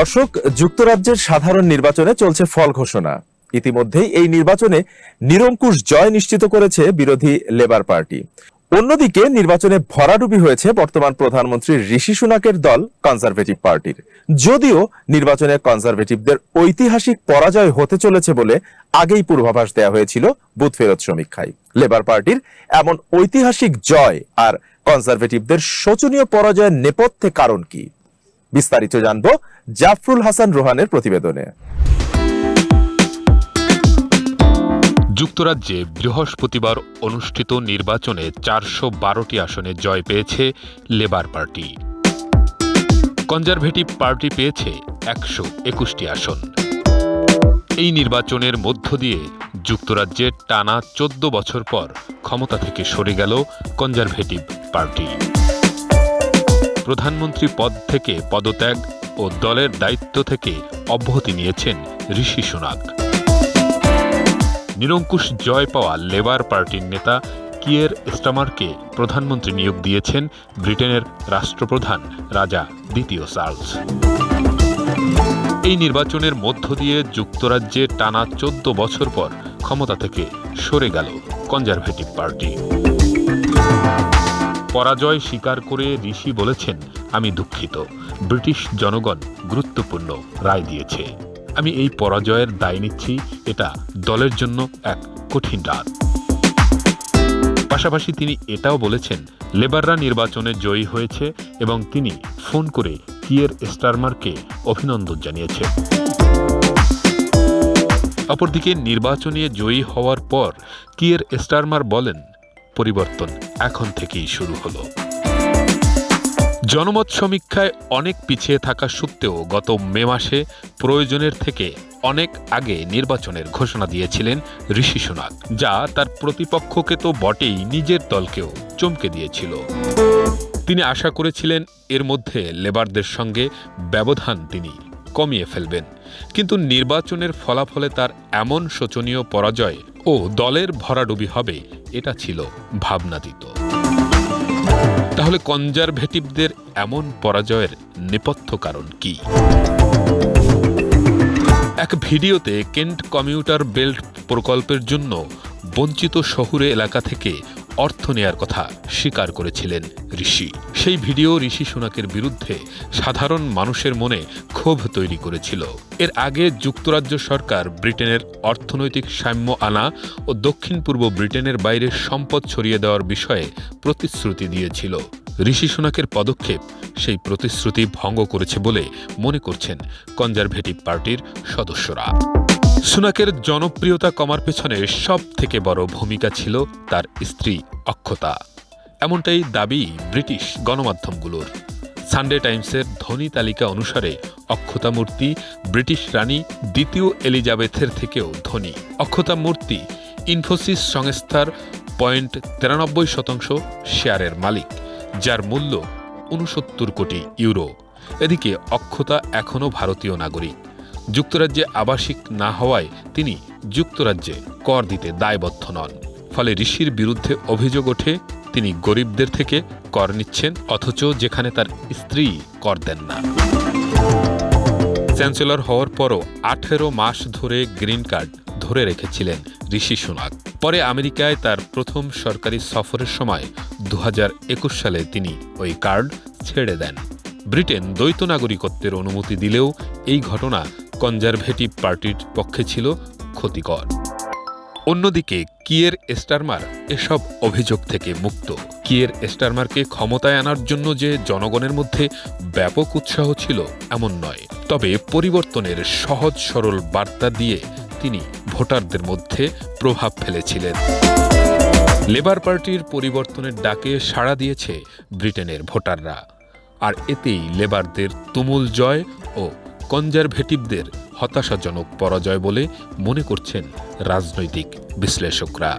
দর্শক যুক্তরাজ্যের সাধারণ নির্বাচনে চলছে ফল ঘোষণা। ইতিমধ্যেই এই নির্বাচনে নিরঙ্কুশ জয় নিশ্চিত করেছে বিরোধী লেবার পার্টি। অন্যদিকে নির্বাচনে ভরাডুবি হয়েছে বর্তমান প্রধানমন্ত্রী ঋষি সুনাকের দল, কনজারভেটিভ পার্টির। যদিও নির্বাচনে কনজারভেটিভদের ঐতিহাসিক পরাজয় হতে চলেছে বলে আগেই পূর্বাভাস দেওয়া হয়েছিল বুথ ফেরত সমীক্ষায়। লেবার পার্টির এমন ঐতিহাসিক জয় আর কনজারভেটিভদের শোচনীয় পরাজয়ের নেপথ্যে কারণ কি? বিস্তারিত জানব জাফরুল হাসান রোহানের প্রতিবেদনে। যুক্তরাজ্যে বৃহস্পতিবার অনুষ্ঠিত নির্বাচনে চারশো বারোটি আসনে জয় পেয়েছে লেবার পার্টি। কনজারভেটিভ পার্টি পেয়েছে একশো একুশটি আসন। এই নির্বাচনের মধ্য দিয়ে যুক্তরাজ্যে টানা চোদ্দ বছর পর ক্ষমতা থেকে সরে গেল কনজারভেটিভ পার্টি। প্রধানমন্ত্রী পদ থেকে পদত্যাগ ও দলের দায়িত্ব থেকে অব্যাহতি নিয়েছেন ঋষি সুনাক। নিরঙ্কুশ জয় পাওয়া লেবার পার্টির নেতা কিয়ের স্টামারকে প্রধানমন্ত্রী নিয়োগ দিয়েছেন ব্রিটেনের রাষ্ট্রপ্রধান রাজা দ্বিতীয় চার্লস। এই নির্বাচনের মধ্য দিয়ে যুক্তরাজ্যে টানা চোদ্দ বছর পর ক্ষমতা থেকে সরে গেল কনজারভেটিভ পার্টি। পরাজয় স্বীকার করে ঋষি বলেছেন, আমি দুঃখিত। ব্রিটিশ জনগণ গুরুত্বপূর্ণ রায় দিয়েছে। আমি এই পরাজয়ের দায় নিচ্ছি। এটা দলের জন্য এক কঠিন রাত। পাশাপাশি তিনি এটাও বলেছেন, লেবাররা নির্বাচনে জয়ী হয়েছে এবং তিনি ফোন করে কিয়ের স্টারমারকে অভিনন্দন জানিয়েছে অপরদিকে নির্বাচনে জয়ী হওয়ার পর কিয়ের স্টারমার বলেন পরিবর্তন এখন থেকেই শুরু হলো। জনমত সমীক্ষায় অনেক পিছিয়ে থাকা সত্ত্বেও গত মে মাসে প্রয়োজনের থেকে অনেক আগে নির্বাচনের ঘোষণা দিয়েছিলেন ঋষি সুনাক, যা তার প্রতিপক্ষকে তো বটেই নিজের দলকেও চমকে দিয়েছিল। তিনি আশা করেছিলেন এর মধ্যে লেবারদের সঙ্গে ব্যবধান তিনি কমিয়ে ফেলবেন। কিন্তু নির্বাচনের ফলাফলে তার এমন শোচনীয় পরাজয় ও দলের ভরাডুবি হবে এটা ছিল ভাবনাতীত। তাহলে কনজারভেটিভদের এমন পরাজয়ের নেপথ্য কারণ কি? এক ভিডিওতে কেন্ট কমিউটার বেল্ট প্রকল্পের জন্য বঞ্চিত শহুরে এলাকা থেকে অর্থ নেয়ার কথা স্বীকার করেছিলেন ঋষি। সেই ভিডিও ঋষি সোনাকের বিরুদ্ধে সাধারণ মানুষের মনে ক্ষোভ তৈরি করেছিল। এর আগে যুক্তরাজ্য সরকার ব্রিটেনের অর্থনৈতিক সাম্য আনা ও দক্ষিণ পূর্ব ব্রিটেনের বাইরে সম্পদ ছড়িয়ে দেওয়ার বিষয়ে প্রতিশ্রুতি দিয়েছিল। ঋষি সোনাকের পদক্ষেপ সেই প্রতিশ্রুতি ভঙ্গ করেছে বলে মনে করছেন কনজারভেটিভ পার্টির সদস্যরা। সুনাকের জনপ্রিয়তা কমার পেছনে সব থেকে বড় ভূমিকা ছিল তার স্ত্রী অক্ষতা। এমনটাই দাবি ব্রিটিশ গণমাধ্যমগুলোর। সানডে টাইমসের ধনী তালিকা অনুসারে অক্ষতা মূর্তি ব্রিটিশ রানী দ্বিতীয় এলিজাবেথের থেকেও ধনী। অক্ষতা মূর্তি ইনফোসিস সংস্থার পয়েন্ট তিরানব্বই শতাংশ শেয়ারের মালিক, যার মূল্য উনসত্তর কোটি ইউরো। এদিকে অক্ষতা এখনও ভারতীয় নাগরিক। যুক্তরাজ্যে আবাসিক না হওয়ায় তিনি যুক্তরাজ্যে কর দিতে দায়বদ্ধ নন। ফলে ঋষির বিরুদ্ধে অভিযোগ ওঠে, তিনি গরিবদের থেকে কর নিচ্ছেন, অথচ যেখানে তার স্ত্রী কর দেন না। চ্যান্সেলর হওয়ার পরও আঠেরো মাস ধরে গ্রিন কার্ড ধরে রেখেছিলেন ঋষি সুনাক। পরে আমেরিকায় তার প্রথম সরকারি সফরের সময় দু হাজার একুশ সালে তিনি ওই কার্ড ছেড়ে দেন। ব্রিটেন দ্বৈত নাগরিকত্বের অনুমতি দিলেও এই ঘটনা কনজারভেটিভ পার্টির পক্ষে ছিল ক্ষতিকর। অন্যদিকে, কিয়ের স্টারমার এসব অভিযোগ থেকে মুক্ত। কিয়ের স্টারমারকে ক্ষমতায় আনার জন্য যে জনগণের মধ্যে ব্যাপক উৎসাহ ছিল, এমন নয়। তবে পরিবর্তনের সহজ সরল বার্তা দিয়ে তিনি ভোটারদের মধ্যে প্রভাব ফেলেছিলেন। লেবার পার্টির পরিবর্তনের ডাকে সাড়া দিয়েছে ব্রিটেনের ভোটাররা। আর এতেই লেবারদের তুমুল জয় ও কনজারভেটিভদের হতাশাজনক পরাজয় বলে মনে করছেন রাজনৈতিক বিশ্লেষকরা।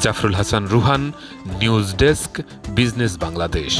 Jafrul Hasan Ruhan, news desk, business Bangladesh.